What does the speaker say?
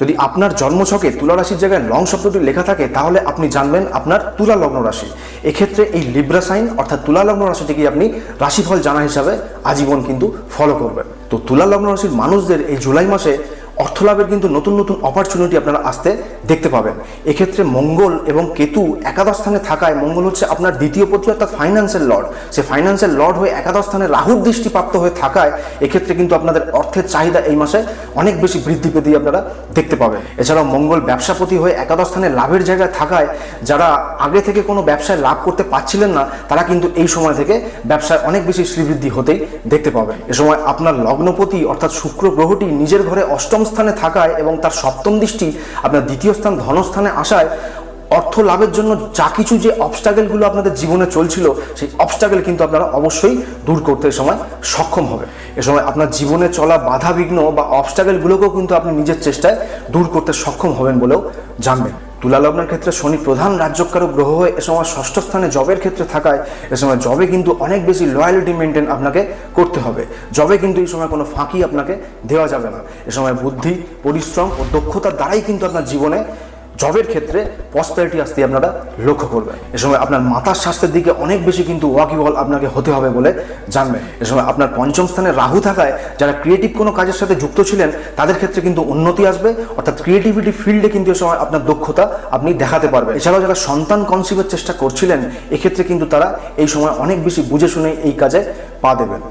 যদি আপনার জন্মছকে তুলা রাশির জায়গায় লং শব্দটি লেখা থাকে, তাহলে আপনি জানবেন আপনার তুলা লগ্ন রাশি। এক্ষেত্রে এই লিব্রা সাইন অর্থাৎ তুলা লগ্ন রাশি রাশিটিকে আপনি রাশিফল জানা হিসাবে আজীবন কিন্তু ফলো করবেন। তো তুলা লগ্ন রাশির মানুষদের এই জুলাই মাসে অর্থলাভের কিন্তু নতুন নতুন অপরচুনিটি আপনারা আসতে দেখতে পাবেন। এক্ষেত্রে মঙ্গল এবং কেতু একাদশ স্থানে থাকায় মঙ্গল হচ্ছে আপনার দ্বিতীয় পতি অর্থাৎ ফাইন্যান্সিয়াল লর্ড সে ফাইন্যান্সের লর্ড হয়ে একাদশ স্থানে রাহুর দৃষ্টিপ্রাপ্ত হয়ে থাকায় এক্ষেত্রে কিন্তু আপনাদের অর্থের চাহিদা এই মাসে অনেক বেশি বৃদ্ধি পেতে আপনারা দেখতে পাবেন। এছাড়াও মঙ্গল ব্যবসাপতি হয়ে একাদশ স্থানে লাভের জায়গায় থাকায় যারা আগে থেকে কোনো ব্যবসায় লাভ করতে পারছিলেন না, তারা কিন্তু এই সময় থেকে ব্যবসায় অনেক বেশি শ্রীবৃদ্ধি হতেই দেখতে পাবেন। এ সময় আপনার লগ্নপতি অর্থাৎ শুক্র গ্রহটি নিজের ঘরে অষ্টম স্থানে থাকায় এবং তার সপ্তম দৃষ্টি আপনার দ্বিতীয় স্থান ধনস্থানে আসায়, অর্থ লাভের জন্য যা কিছু যে অবস্টাগেলগুলো আপনাদের জীবনে চলছিল, সেই অবস্টাগেল কিন্তু আপনারা অবশ্যই দূর করতে সময় সক্ষম হবে। এ সময় আপনার জীবনে চলা বাধা বিঘ্ন বা অবস্টাগেলগুলোকেও কিন্তু আপনি নিজের চেষ্টায় দূর করতে সক্ষম হবেন বলেও জানবেন। তুলা লগ্নের ক্ষেত্রে শনি প্রধান রাজ্যকারক গ্রহ হয়ে এ সময় ষষ্ঠ স্থানে জবের ক্ষেত্রে থাকায় এ সময় জবে কিন্তু অনেক বেশি লয়ালিটি মেনটেন আপনাকে করতে হবে। জবে কিন্তু এই সময় কোনো ফাঁকি আপনাকে দেওয়া যাবে না। এ সময় বুদ্ধি, পরিশ্রম ও দক্ষতার দ্বারাই কিন্তু আপনার জীবনে জবের ক্ষেত্রে পসপেরিটি আসতে আপনারা লক্ষ্য করবেন। এ সময় আপনার মাথার স্বাস্থ্যের দিকে অনেক বেশি কিন্তু ওয়াকিবল আপনাকে হতে হবে বলে জানবেন। এ সময় আপনার পঞ্চম স্থানে রাহু থাকায় যারা ক্রিয়েটিভ কোনো কাজের সাথে যুক্ত ছিলেন, তাদের ক্ষেত্রে কিন্তু উন্নতি আসবে। অর্থাৎ ক্রিয়েটিভিটি ফিল্ডে কিন্তু এ সময় আপনার দক্ষতা আপনি দেখাতে পারবেন। এছাড়াও যারা সন্তান কনসিভের চেষ্টা করছিলেন, এক্ষেত্রে কিন্তু তারা এই সময় অনেক বেশি বুঝে শুনে এই কাজে পা দেবেন।